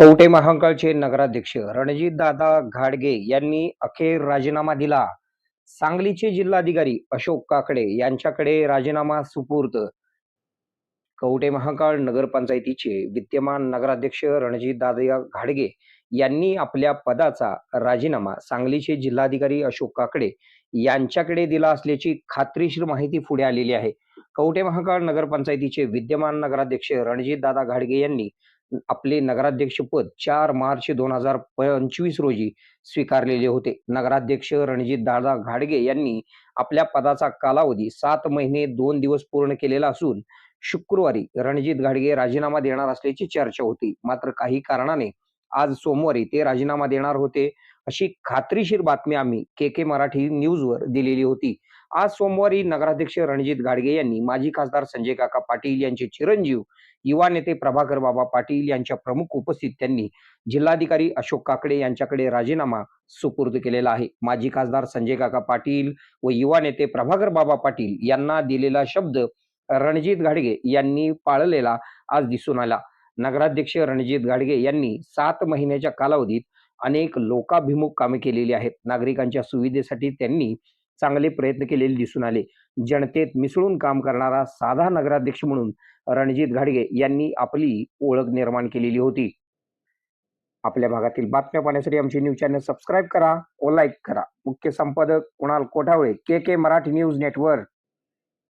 Kavathe महांकाळचे नगराध्यक्ष रणजित दादा घाडगे यांनी अखेर राजीनामा दिला. सांगलीचे जिल्हाधिकारी अशोक काकडे यांच्याकडे राजीनामा सुपूर्द. कवटे महांकाळ नगरपंचायतीचे विद्यमान नगराध्यक्ष रणजित दादा घाडगे यांनी आपल्या पदाचा राजीनामा सांगलीचे जिल्हाधिकारी अशोक काकडे यांच्याकडे दिला असल्याची खात्रीशीर माहिती पुढे आलेली आहे. कवटे महाकाळ नगरपंचायतीचे विद्यमान नगराध्यक्ष रणजित दादा घाडगे यांनी आपले नगराध्यक्षपद चार मार्च दोन हजार पंचवीस रोजी स्वीकारलेले होते. नगराध्यक्ष रणजित दादा घाडगे यांनी आपल्या पदाचा कालावधी सात महिने दोन दिवस पूर्ण केलेला असून शुक्रवारी रणजित घाडगे राजीनामा देणार असल्याची चर्चा होती. मात्र काही कारणाने आज सोमवारी ते राजीनामा देणार होते अशी खात्रीशीर बातमी आम्ही के के मराठी न्यूजवर दिलेली होती. आज सोमवारी नगराध्यक्ष रणजित गाडगे यांनी माजी खासदार संजय काका पाटील यांचे चिरंजीव युवा नेते प्रभाकर बाबा पाटील यांच्या प्रमुख उपस्थित त्यांनी जिल्हाधिकारी अशोक काकडे यांच्याकडे राजीनामा सुपूर्द केलेला आहे. माजी खासदार संजय काका पाटील व युवा नेते प्रभाकर बाबा पाटील यांना दिलेला शब्द रणजित घाडगे यांनी पाळलेला आज दिसून आला. नगराध्यक्ष रणजित घाडगे यांनी सात महिन्याच्या कालावधीत अनेक लोकाभिमुख कामे केलेली आहेत. नागरिकांच्या सुविधेसाठी त्यांनी चांगले प्रयत्न केलेले दिसून आले. जनतेत मिसळून काम करणारा साधा नगराध्यक्ष म्हणून रणजित घाडगे यांनी आपली ओळख निर्माण केलेली होती. आपल्या भागातील बातम्या पाहण्यासाठी आमचे न्यूज चॅनल सबस्क्राईब करा व लाईक करा. मुख्य संपादक Kunal Kothawale K K Marathi news network.